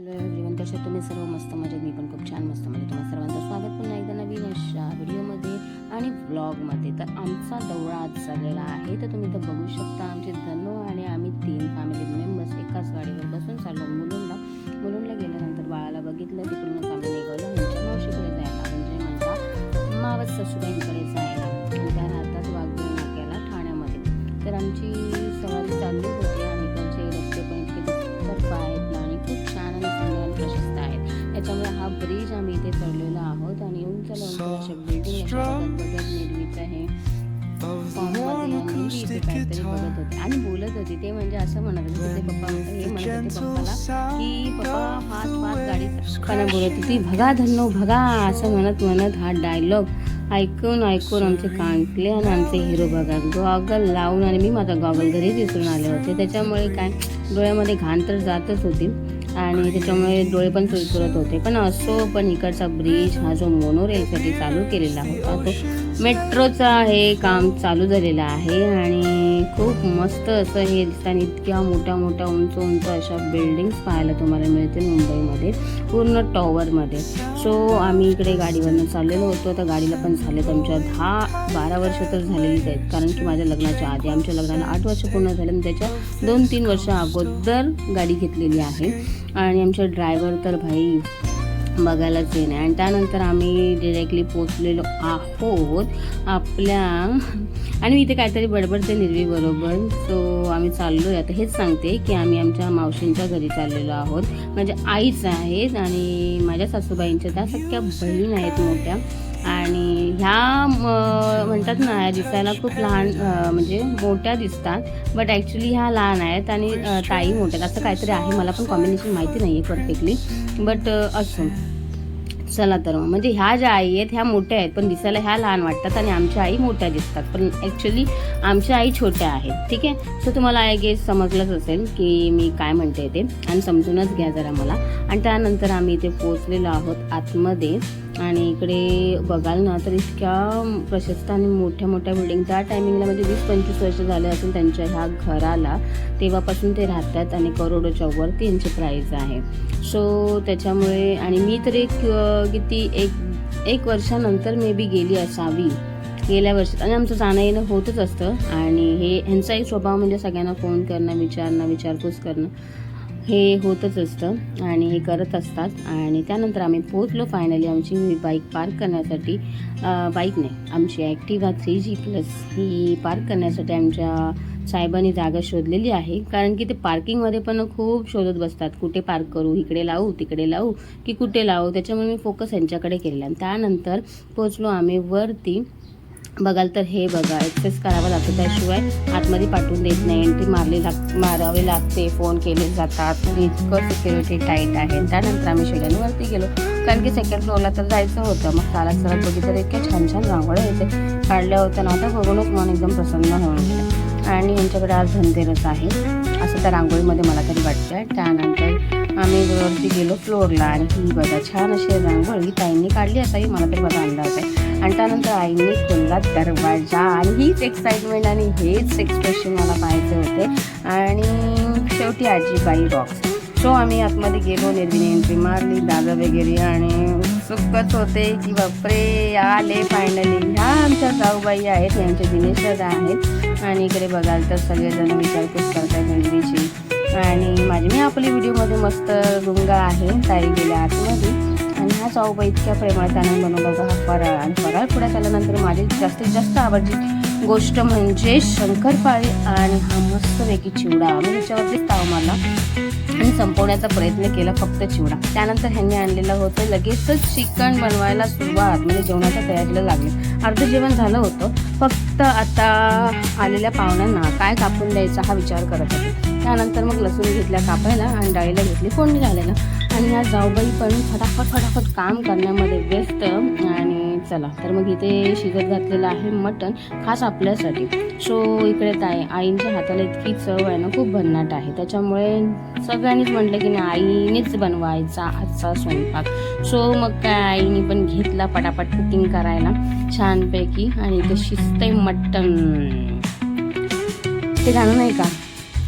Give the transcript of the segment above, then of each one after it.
Hello everyone कसे तुम्ही? सर्व मस्त मजेत. मी पण खूप छान मस्त म्हणजे तुम्हाला सर्वांचं स्वागत पुन्हा एकदा नवीन अशा व्हिडिओमध्ये आणि व्लॉगमध्ये. तर आमचा दौरा आज चाललेला आहे. तर तुम्ही तर बघू शकता आमचे धनु आणि आम्ही तीन फॅमिली मेंबर्स एकाच गाडीवर बसून चाललो मुलुंडला. मुलुंडला गेल्यानंतर बाळाला बघितलं तिकडूनच आम्ही निघालो. म्हणजे मावशीकडे जायला म्हणजे माझ्या मावस सासूबाईंकडे जायला. आणि त्या राहतात नाक्याला ठाण्यामध्ये. तर आमची सवारी चालली उंच अशा बिल्डिंग बघत काहीतरी बघत होते. आणि बोलत होती ते म्हणजे असं म्हणत होते ते पप्पा हे म्हणत होते पप्पाला की पप्पा फास्ट फास्ट गाडी बोलत होती भगा धन्नो भगा असं म्हणत म्हणत हा डायलॉग ऐकून ऐकून आमचे कांकले आणि आमचे हिरो बघा गॉगल लावून आणि मी माझा गॉगल घरीच विसरून आले होते. त्याच्यामुळे काय डोळ्यामध्ये घाण तर जातच होती. आणि त्याच्यामुळे डोळे पण चुरचुरत होते. पण असो पण इकडचा ब्रिज हा जो मोनोरेलसाठी चालू केलेला होता तो मेट्रोचा हे काम चालू झालेलं आहे. आणि खूप मस्त असं हे आणि इतक्या मोठ्या मोठ्या उंच उंच अशा बिल्डिंग्स पाहायला तुम्हाला मिळतील मुंबईमध्ये पूर्ण टॉवरमध्ये सो आम्ही इकडे गाडीवरनं चाललेलो होतो. तर गाडीला पण झालेत आमच्या दहा बारा वर्ष तर झालेलीच आहेत. कारण की माझ्या लग्नाच्या आधी आमच्या लग्नाला आठ वर्ष पूर्ण झाले आणि त्याच्या दोन तीन वर्ष अगोदर गाडी घेतलेली आहे. आणि आमचे ड्रायव्हर तर भाई बघायलाच ये आणि त्यानंतर आम्ही डिरेक्टली पोचलेलो आहोत आपल्या आणि इथे काहीतरी बडबडते निर्वी बरोबर. सो आम्ही चाललो आहे आता हेच सांगते की आम्ही आमच्या मावशींच्या घरी चाललेलो आहोत. माझ्या आईच आहेत आणि माझ्या सासूबाईंच्या त्या सख्या बहीण आहेत मोठ्या. आणि ह्या म्हणतात ना ह्या दिसायला खूप लहान म्हणजे मोठ्या दिसतात. बट ॲक्च्युली ह्या लहान आहेत आणि ताई मोठ्या आहेत. असं काहीतरी आहे. मला पण कॉम्बिनेशन माहिती नाही आहे परफेक्टली बट असं. चला तर मग. म्हणजे ह्या ज्या आई आहेत ह्या मोठ्या आहेत पण दिसायला ह्या लहान वाटतात आणि आमच्या आई मोठ्या दिसतात. पण ॲक्च्युली आमच्या आई छोट्या आहेत. ठीक आहे? सो तुम्हाला आय गेस समजलंच असेल की मी काय म्हणते ते. आणि समजूनच घ्या जरा मला. आणि त्यानंतर आम्ही इथे पोचलेलो आहोत आतमध्ये. आणि इकडे बघाल ना तर इतक्या प्रशस्त आणि मोठ्या मोठ्या बिल्डिंग त्या टायमिंगला म्हणजे वीस पंचवीस वर्ष झाले असून त्यांच्या ह्या घराला तेव्हापासून ते राहतात आणि करोडोच्या वरती यांची प्राईज आहे. सो त्याच्यामुळे आणि मी तर एक किती एक एक वर्षानंतर मे बी गेली असावी. गेल्या वर्षात आणि आमचं जाणं येणं होतच असतं. आणि हे ह्यांचाही स्वभाव म्हणजे सगळ्यांना फोन करणं विचारणं विचारपूस करणं हे होतच असतं आणि हे करत असतात. आणि त्यानंतर आम्ही पोचलो फायनली आमची बाईक पार्क करण्यासाठी. बाईक नाही आमची ॲक्टिवा थ्री जी प्लस ही पार्क करण्यासाठी आमच्या साहेबांनी जागा शोधलेली आहे. कारण की ते पार्किंगमध्ये पण खूप शोधत बसतात. कुठे पार्क करू इकडे लावू तिकडे लावू की कुठे लावू? त्याच्यामुळे मी फोकस यांच्याकडे केलेला. आणि त्यानंतर पोचलो आम्ही वरती. बघाल तर हे बघा ॲक्सेस करावं लागतं. त्याशिवाय आतमध्ये पाठवून देत नाही. एंट्री मारली लाग मारावी लागते. फोन केले जातात. इतकं सिक्युरिटी टाईट आहे. त्यानंतर आम्ही शेड्यांवरती गेलो. कारण की सेकंड फ्लोअरला तर जायचं होतं. मग चालत चालत बघितलं तर इतक्या छान छान रांगोळ्या येते काढल्या होत्या. ना तर बघूनच मन एकदम प्रसन्न होऊन गेलं. आणि यांच्याकडे आज धनतेरस आहे. असं त्या रांगोळीमध्ये मला तरी वाटतं त्यानंतर आम्ही वरती गेलो फ्लोअरला आणि ही बघा छान अशी रांगोळी ताईंनी काढली. असावी मला तरी बघा अंदाज आहे. आणि त्यानंतर आईने खोलला दरवाजा. आणि हीच एक्साइटमेंट आणि हेच एक्सप्रेशन मला पाहायचे होते. आणि शेवटी आजीबाई बॉक्स सो आम्ही आतमध्ये गेलो निर्विने एंट्री मारली दादा वगैरे आणि उत्सुकच होते की बापरे आले फायनली ह्या आमच्या जाऊबाई आहेत यांचे दिनेश दादा आहेत. आणि इकडे बघाल तर सगळेजण विचारपूस करतात निर्वीची आणि माझी मी आपली व्हिडिओमध्ये मस्त गुंगा आहे ताई गेल्या आतमध्ये. आणि हा चौबा इतक्या प्रेमात त्याने बनवला होता हा फराळ. आणि फराळ पुढे झाल्यानंतर माझी जास्तीत जास्त आवडची गोष्ट म्हणजे शंकरपाळी आणि हा मस्तपैकी चिवडा. मी त्याच्यावरतीच ताव मला आणि संपवण्याचा प्रयत्न केला फक्त चिवडा. त्यानंतर ह्यांनी आणलेलं होतं लगेचच चिकन बनवायला सुरुवात. म्हणजे जेवणाच्या तयारीला लागले. अर्ध जेवण झालं होतं. फक्त आता आलेल्या पाहुण्यांना काय कापून द्यायचा हा विचार करत होते त्यानंतर मग लसूण घेतल्या कापायला आणि डाळीला घेतली फोडणी घालायला. आणि या जाऊबाई पण फटाफट फटाफट काम करण्यामध्ये व्यस्त आणि चला तर मग इथे शिजत घातलेलं आहे मटण खास आपल्यासाठी. सो इकडे ताई आईंच्या हाताला इतकी चव आहे ना खूप भन्नाट आहे. त्याच्यामुळे सगळ्यांनीच म्हटलं की नाही आईनेच बनवायचा आजचा स्वयंपाक. सो मग काय आईने पण घेतला पटापट कुकिंग करायला छानपैकी. आणि इथे शिजतंय मटण. ते गाणं नाही का?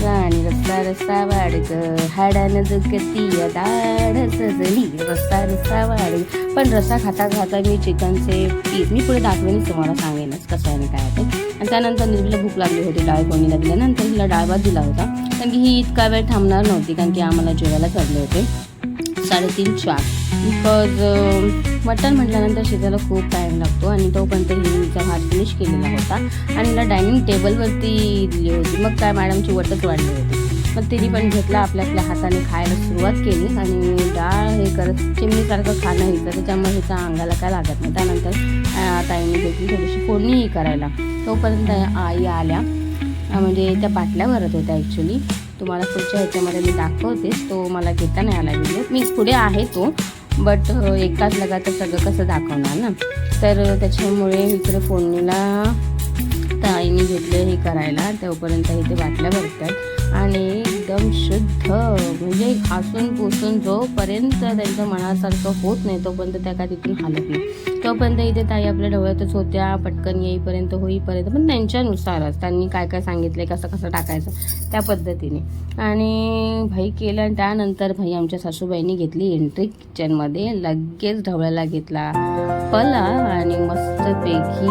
गाणी रस्ता रस्ता वाढग हाडानं दुखती दाढ सजली रस्ता रस्ता वाढग पण रस्सा खाता खाता मी चिकनचे पीस मी पुढे दाखवेनच तुम्हाला सांगेनच कसं आहे आणि काय ते आणि त्यानंतर निर्मीला भूक लागली होती डाळ कोणीला दिल्यानंतर हिला डाळ भात दिला होता कारण की ही इतका वेळ थांबणार नव्हती कारण की आम्हाला जेवायला चढले होते साडेतीन चार बिकॉज uh, मटण म्हटल्यानंतर शिजायला खूप टाईम लागतो आणि तोपर्यंत हिचा भात फिनिश केलेला होता. आणि मला डायनिंग टेबलवरती दिली होती. मग काय मॅडमची वटच वाढली होती. मग तिने पण घेतला आपल्या आपल्या हाताने खायला सुरुवात केली. आणि डाळ हे करत चिमणीसारखं खाणं हिचं त्याच्यामुळे हिच्या अंगाला काय लागत नाही. त्यानंतर ताईने घेतली थोडीशी फोडणीही करायला. तोपर्यंत आई आल्या. म्हणजे त्या बाटल्या भरत होत्या ॲक्च्युली तुम्हाला पुढच्या ह्याच्यामध्ये मी दाखवतेच. तो मला घेता नाही आला. व्हिडिओ मी पुढे आहे तो. बट uh, एकाच लगात सगळं कसं दाखवणार ना? तर त्याच्यामुळे इकडे फोडणीला ताईने घेतलं हे करायला. तोपर्यंत इथे बाटल्या भरतात. आणि एकदम शुद्ध म्हणजे घासून पुसून जोपर्यंत त्यांच्या मनासारखं होत नाही तोपर्यंत त्या का तिथून हालत नाही. तोपर्यंत इथे ताई आपल्या डोळ्यातच होत्या पटकन येईपर्यंत होईपर्यंत. पण त्यांच्यानुसारच त्यांनी काय काय सांगितलं कसं कसं टाकायचं त्या पद्धतीने. आणि भाई केलं आणि त्यानंतर भाई आमच्या सासूबाईंनी घेतली एंट्री किचनमध्ये लगेच ढवळ्याला घेतला. पला आणि मस्तपैकी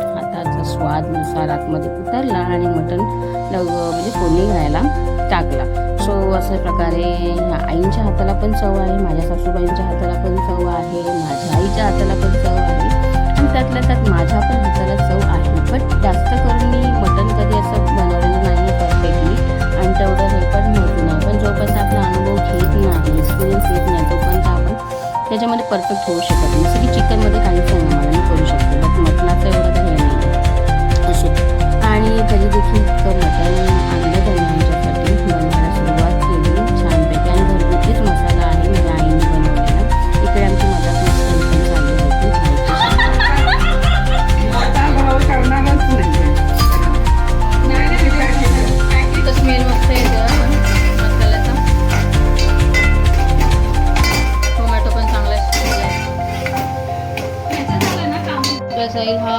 हाताचा स्वादनुसार आतमध्ये उतरला आणि मटण लग म्हणजे फोडणी घालायला टाकला. सो अशा प्रकारे आईंच्या हाताला पण चव आहे माझ्या सासूबाईंच्या हाताला पण चव आहे माझ्या आईच्या हाताला पण चव आहे. आणि त्यातल्या त्यात माझ्या पण हाताला चव आहे. बट जास्त करून मी मटण कधी असं बनवलेलं नाही परफेक्टली आणि तेवढं हे पण माहिती नाही. पण जोपर्यंत आपला अनुभव घेत नाही एक्सपिरियन्स येत नाही तोपर्यंत आपण त्याच्यामध्ये परफेक्ट होऊ शकत नाही. जसं की चिकनमध्ये काहीच नाही मला मी करू शकते. बट मटणाचं एवढं रसाई हा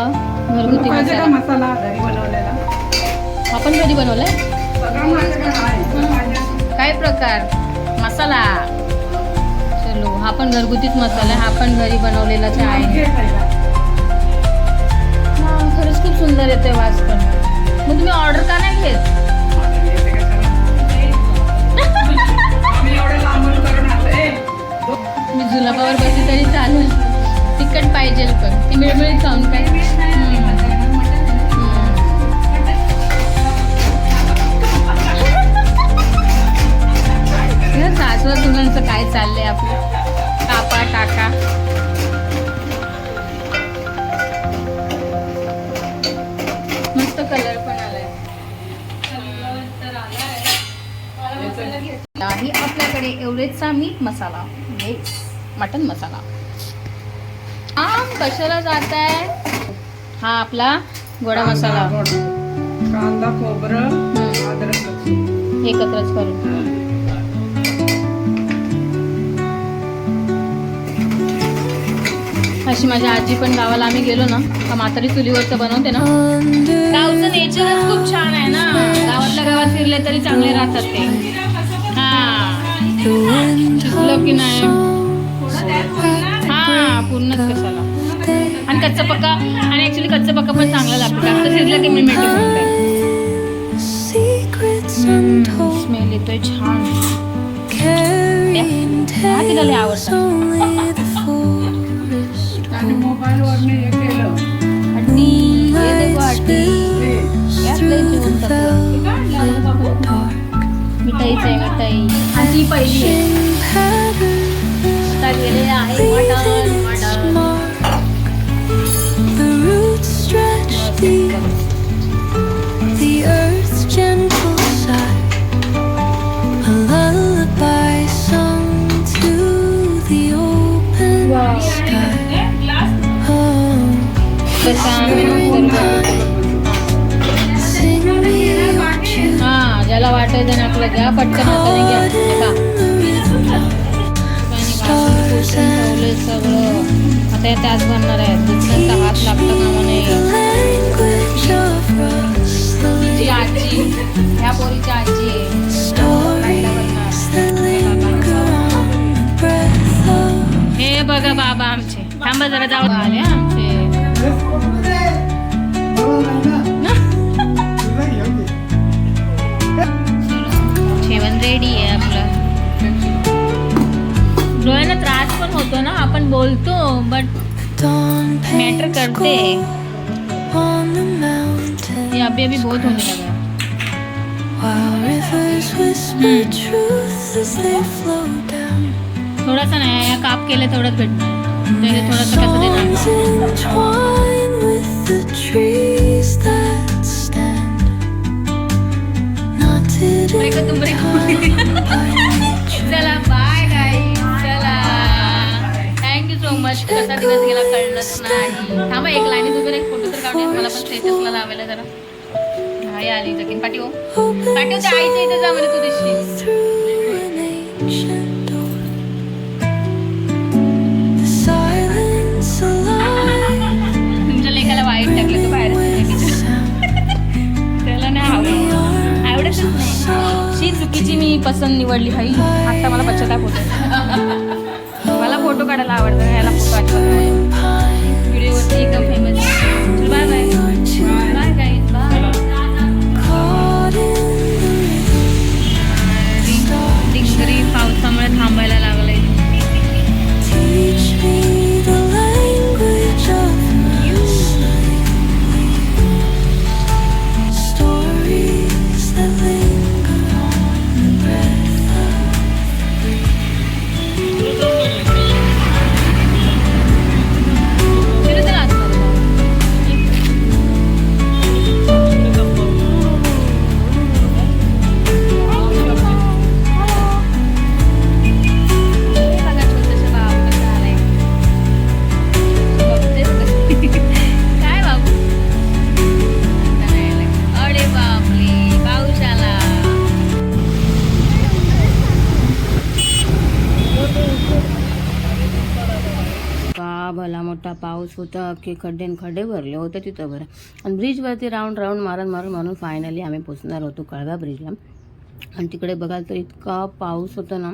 घरगुती मसाला? मसाला घरी बनवलेला? हा पण कधी बनवलाय? काय प्रकार? मसाला. चलो हा पण घरगुतीच मसाला हा पण घरी बनवलेलाच आहे. खरंच खूप सुंदर येते वास पण. मग तुम्ही ऑर्डर का नाही घेत? आपल्याकडे एवढेचचा मीठ मसाला. मटन मसाला. हा कशाला जात आहे हा आपला गोडा मसाला. कांदा खोबरं अद्रक एकत्रच करून. अशी माझ्या आजी पण गावाला आम्ही गेलो ना का म्हातारी चुलीवरचं बनवते ना. गावचं नेचरच खूप छान आहे ना. गावातल्या गावात फिरले तरी चांगले राहतात ते. शिकलो की नाही. हा पूर्णच कशाला. आणि कच्चा पक्का आणि ऍक्च्युली कच्चा पक्का पण चांगला लागतो जास्त शिजलं की मी स्मेल येतोय छान. तिला लय आवडतं. हे केलं. हे देखो यात लय. मिठाईच आहे. मिठाई आणि आता गेलेले आहे मटण सगळं आता हे त्याच बनणार आहे दुसऱ्यांचा हात लागता कामा नये आजी ह्या पोरीची आजी हे बघा बाबा आमचे. थांबा जरा जाऊ. आले आमचे. बट मैटर करते अभी अभी बहुत होने लगा थोड़ा सा नया या काप के लिए थोड़ा पहले तो थोड़ा सा कैसे देना तो चला बाय मच कसा दिवस गेला कळलंच नाही. थांबा एक लाईनीत उभे एक फोटो तर काढूया. मला पण स्टेटसला लावायला जरा. हाय आली जकीन पाठीव पाठीव त्या आईच्या इथे जा म्हणे तू दिसशील. शी चुकीची मी पसंत निवडली भाई. आता मला पश्चाताप होतो फोटो काढायला आवडतं याला फोटो आठवत. Pine व्हिडिओवरती एकदम मोठा पाऊस होता अख्खे खड्डे खड्डे भरले होते तिथं बरं आणि ब्रिजवरती राऊंड राऊंड मारून मारून मारून फायनली आम्ही पोचणार होतो कळगा ब्रिजला आणि तिकडे बघाल तर इतका पाऊस होता ना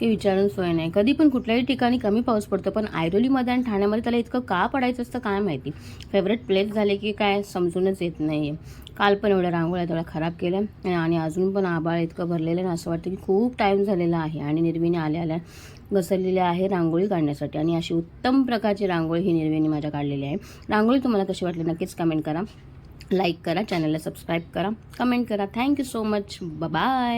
की विचारून सोय नाही. कधी पण कुठल्याही ठिकाणी कमी पाऊस पडतो पण ऐरोलीमध्ये आणि ठाण्यामध्ये त्याला इतकं का पडायचं असतं काय माहिती? फेवरेट प्लेस झाले की काय समजूनच येत नाही आहे काल पण एवढ्या रांगोळ्या थोड्या खराब केल्या आणि अजून पण आबाळ इतकं भरलेलं ना असं वाटतं की खूप टाईम झालेला आहे आणि निर्वीने आल्या आल्या घसरलेली आहे रांगोळी काढण्यासाठी. आणि अशी उत्तम प्रकारची रांगोळी ही निर्मिनी माझ्या काढलेली आहे. रांगोळी तुम्हाला कशी वाटली नक्कीच कमेंट करा. लाईक करा चॅनलला सबस्क्राईब करा. कमेंट करा. Thank you so much bye